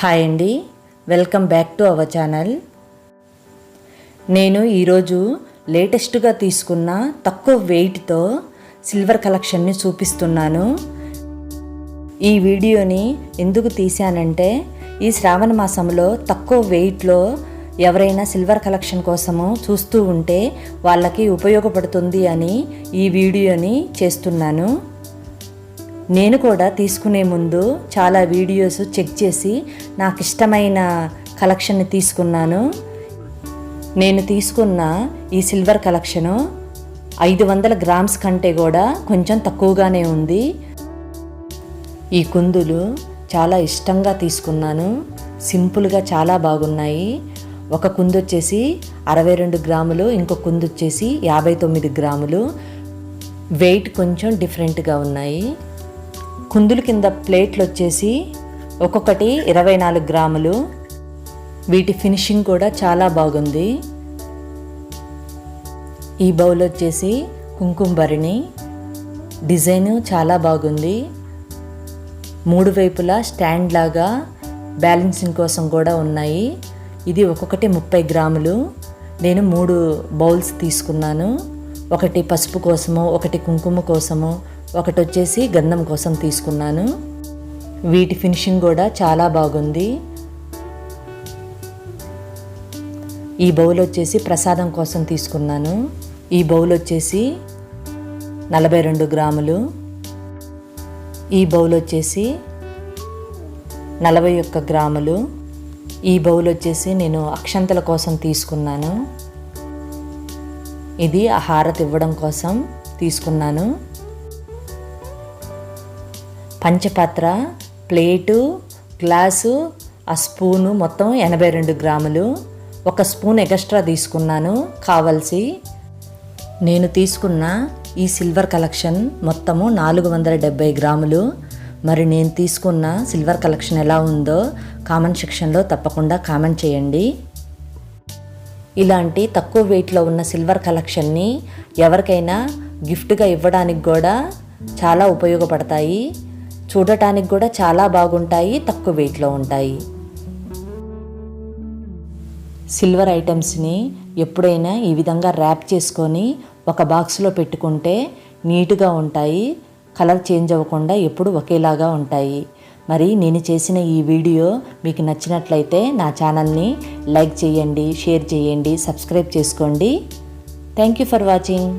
Hi అండి. Welcome back to our channel. నేను ఈరోజు లేటెస్ట్గా తీసుకున్న తక్కువ వెయిట్తో సిల్వర్ కలెక్షన్ని చూపిస్తున్నాను. ఈ వీడియోని ఎందుకు తీశానంటే ఈ శ్రావణ మాసంలో తక్కువ వెయిట్లో ఎవరైనా సిల్వర్ కలెక్షన్ కోసము చూస్తూ ఉంటే వాళ్ళకి ఉపయోగపడుతుంది అని ఈ వీడియోని చేస్తున్నాను. నేను కూడా తీసుకునే ముందు చాలా వీడియోస్ చెక్ చేసి నాకు ఇష్టమైన కలెక్షన్ని తీసుకున్నాను. నేను తీసుకున్న ఈ సిల్వర్ కలెక్షను ఐదు వందల గ్రామ్స్ కంటే కూడా కొంచెం తక్కువగానే ఉంది. ఈ కుందులు చాలా ఇష్టంగా తీసుకున్నాను. సింపుల్గా చాలా బాగున్నాయి. ఒక కుందు వచ్చేసి అరవై రెండు గ్రాములు ఇంకో కుందు వచ్చేసి యాభై తొమ్మిది గ్రాములు. వెయిట్ కొంచెం డిఫరెంట్గా ఉన్నాయి. కుందులు కింద ప్లేట్లు వచ్చేసి ఒక్కొక్కటి ఇరవై నాలుగు గ్రాములు. వీటి ఫినిషింగ్ కూడా చాలా బాగుంది. ఈ బౌల్ వచ్చేసి కుంకుమ డిజైను చాలా బాగుంది. మూడు వైపులా స్టాండ్ లాగా బ్యాలెన్సింగ్ కోసం కూడా ఉన్నాయి. ఇది ఒక్కొక్కటి ముప్పై గ్రాములు. నేను మూడు బౌల్స్ తీసుకున్నాను. ఒకటి పసుపు కోసము ఒకటి కుంకుమ కోసము ఒకటి వచ్చేసి గంధం కోసం తీసుకున్నాను. వీటి ఫినిషింగ్ కూడా చాలా బాగుంది. ఈ బౌల్ వచ్చేసి ప్రసాదం కోసం తీసుకున్నాను. ఈ బౌల్ వచ్చేసి నలభై రెండు గ్రాములు. ఈ బౌల్ వచ్చేసి నలభై ఒక్క గ్రాములు. ఈ బౌల్ వచ్చేసి నేను అక్షంతల కోసం తీసుకున్నాను. ఇది హారతి ఇవ్వడం కోసం తీసుకున్నాను. పంచపాత్ర ప్లేటు గ్లాసు ఆ స్పూను మొత్తం ఎనభై రెండు గ్రాములు. ఒక స్పూన్ ఎక్స్ట్రా తీసుకున్నాను కావలసి. నేను తీసుకున్న ఈ సిల్వర్ కలెక్షన్ మొత్తము నాలుగు వందల డెబ్బై గ్రాములు. మరి నేను తీసుకున్న సిల్వర్ కలెక్షన్ ఎలా ఉందో కామెంట్ సెక్షన్లో తప్పకుండా కామెంట్ చేయండి. ఇలాంటి తక్కువ వెయిట్లో ఉన్న సిల్వర్ కలెక్షన్ని ఎవరికైనా గిఫ్ట్గా ఇవ్వడానికి కూడా చాలా ఉపయోగపడతాయి. చూడటానికి కూడా చాలా బాగుంటాయి తక్కువ వెయిట్లో ఉంటాయి. సిల్వర్ ఐటమ్స్ని ఎప్పుడైనా ఈ విధంగా ర్యాప్ చేసుకొని ఒక బాక్స్లో పెట్టుకుంటే నీట్గా ఉంటాయి కలర్ చేంజ్ అవ్వకుండా ఎప్పుడు ఒకేలాగా ఉంటాయి. మరి నేను చేసిన ఈ వీడియో మీకు నచ్చినట్లయితే నా ఛానల్ని లైక్ చేయండి షేర్ చేయండి సబ్స్క్రైబ్ చేసుకోండి. Thank you for watching